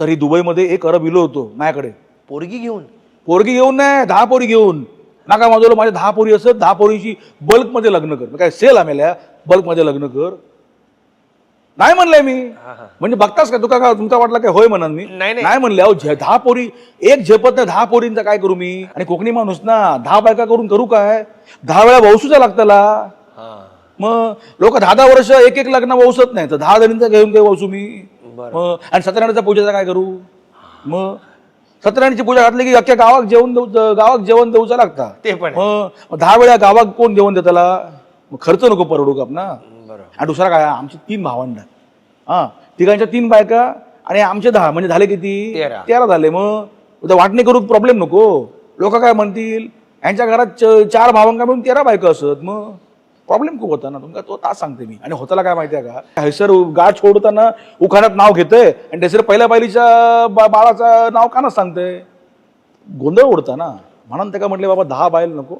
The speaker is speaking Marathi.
तरी दुबईमध्ये एक अरब इलो होतो माझ्याकडे. पोरगी घेऊन? पोरगी घेऊन नाही दहा पोरी घेऊन. नाका माझं माझ्या दहा पोरी असत दहा पोरीची बल्कमध्ये लग्न कर. काय सेल आम्हाला बल्कमध्ये लग्न कर. नाही म्हणलंय मी. म्हणजे बघतास का तुका का तुमचा वाटला काय होय म्हणन मी? नाही, म्हणले अहो दहा पोरी एक झेपत नाही दहा पोरींचा काय करू मी? आणि कोकणी माणूस ना दहा बायका करून करू काय? दहा वेळा वौसूचा लागतला मग लोक दहा दहा वर्ष एक एक लग्न वौसत नाही तर दहा जणींचा घेऊन काय वौसू मी. मग आणि सत्यनारायणच्या पूजेचा काय करू? मग सत्यनारायणची पूजा घातली की अख्ख्या गावात जेवण देऊ गावात जेवण देऊचा लागता. ते पण. मग दहा वेळा गावात कोण जेवण देताला मग खर्च नको परवडू का ना? बरोबर आणि दुसरा काय आमची तीन भावंड. हा तिघांच्या तीन बायका आणि आमचे दहा म्हणजे झाले किती? तेरा. झाले मग. उद्या वाटणी करू प्रॉब्लेम नको. लोक काय म्हणतील? यांच्या घरात चार भावांका मिळून तेरा बायका असत मग. प्रॉब्लेम खूप होता ना. तुमका तो तास सांगते मी. आणि होताला काय माहिती आहे का हैसर गाठ सोडताना उखाण्यात नाव घेतंय. आणि त्यासर पहिल्या पहिलीच्या बा- बाळाचं नाव का ना सांगतंय. गोंधळ उडता ना. म्हणून त्याला म्हटले बाबा दहा बायल नको.